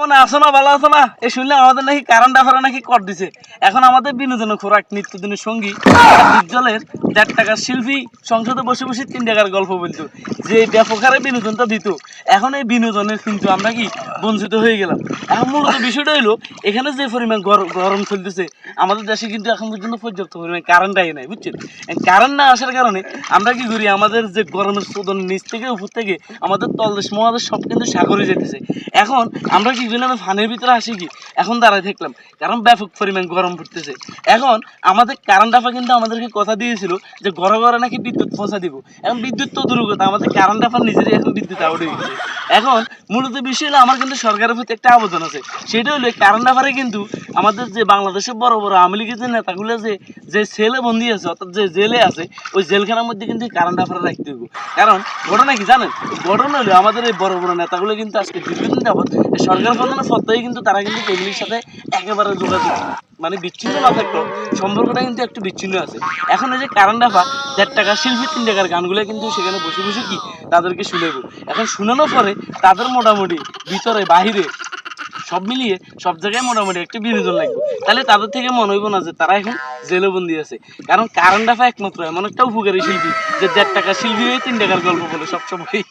মনে আসো না, ভালো আছো না? এ শুনলে আমাদের নাকি কারেন্ট আফারে নাকি কর দিছে। এখন আমাদের বিনোদনের খোরাক, নিত্যদিনের সঙ্গী, বিজ্জলের দেড় টাকার শিল্পী, সংসদে বসে বসে তিন টাকার গল্প বলতো। যে ব্যাপক হারে বিনোদনটা দিত। এখন এই বিনোদনের কিন্তু আমরা কি বঞ্চিত হয়ে গেলাম। এখন মূলত বিষয়টা হলো এখানে যে পরিমাণ গরম চলতেছে, আমাদের দেশে কিন্তু এখন পর্যন্ত পর্যাপ্ত পরিমাণ কারেন্টটাই নাই বুঝছেন? কারেন্ট না আসার কারণে আমরা কি করি, আমাদের যে গরমের শোধন নিচ থেকে উপর থেকে আমাদের তলদেশ মহাদেশ সব কিন্তু সাগরে যেতেছে। এখন আমরা কি করলাম ফানের ভিতরে আসি কি? এখন দাঁড়ায় থাকলাম, কারণ ব্যাপক পরিমাণ গরম পড়তেছে। এখন আমাদের কারেন্ট আফা কিন্তু আমাদেরকে কথা দিয়েছিল যে ঘরে ঘরে নাকি বিদ্যুৎ পৌঁছা দিব। এখন বিদ্যুৎ তো দূর কথা আমাদের কারেন্ট আফার নিজেরই এখন বিদ্যুৎ আউট হয়ে গেছে। এখন মূলত বিষয় হলো, আমার কিন্তু সরকারের প্রতি একটা আবেদন আছে। সেটা হলো কারেন্ট আফারে কিন্তু আমাদের যে বাংলাদেশের বড় বড় আওয়ামী লীগের যে নেতাগুলো যে যে সেলে বন্দি আছে, অর্থাৎ যে জেলে আছে, ওই জেলখানার মধ্যে কিন্তু কারেন্ট আফারে রাখতে হবে কারণ ঘটনা কি জানেন? ঘটনা হলো, আমাদের এই বড় বড় নেতাগুলো কিন্তু আজকে দীর্ঘদিন যাবত সরকার প্রধানের সত্ত্বেই কিন্তু তারা কিন্তু ফ্যামিলির সাথে একেবারে যোগাযোগ মানে বিচ্ছিন্ন না থাকলেও সম্পর্কটা কিন্তু একটু বিচ্ছিন্ন আছে। এখন এই যে কারেন্ট আফা দেড় টাকা শিল্পী তিন টাকার গানগুলো কিন্তু সেখানে বসে বসে কি তাদেরকে শুনেব। এখন শুনানোর পরে তাদের মোটামুটি ভিতরে, বাহিরে সব মিলিয়ে সব জায়গায় মোটামুটি একটা বিনোদন লাগবে। তাহলে তাদের থেকে মনে হইব না যে তারা এখন জেলে বন্দি আছে। কারণ কারেন্ট আফা একমাত্র, এমন একটা উপকারী শিল্পী যে দেড় টাকা শিল্পী হয়ে তিন টাকার গল্প বলে সবসময়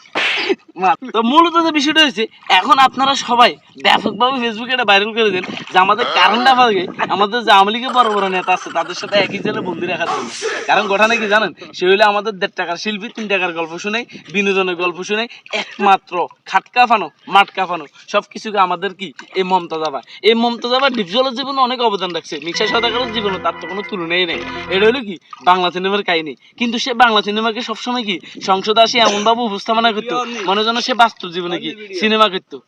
তো মূলত যে বিষয়টা হয়েছে, এখন আপনারা সবাই ব্যাপকভাবে ফেসবুকে এটা ভাইরাল করে দেন যে আমাদের কারেন্ট আফাকে আমাদের যে আওয়ামী লীগের বড় বড় নেতা আছে, তাদের সাথে একই জেলে বন্দি রাখার জন্য। কারণ ঘটনা কি জানেন? সে হইলে আমাদের দেড় টাকার শিল্পী, তিন টাকার গল্প শুনে বিনোদনের গল্প শুনে একমাত্র খাট কাফানো মাঠ কাফানো সব কিছুকে আমাদের কি? এই মমতা যাবা এই মমতা যাবা ডিপজলের জীবনে অনেক অবদান রাখছে। মিক্সার সদাকারের জীবনে তার তো কোনো তুলনাই নেই। এটা হলো কি? বাংলা সিনেমার কাহিনী। কিন্তু সে বাংলা সিনেমাকে সবসময় কি সংসদে আসি এমনভাবে উপস্থাপনা করতো মনে যেন সে বাস্তব জীবনে কি সিনেমা করতো।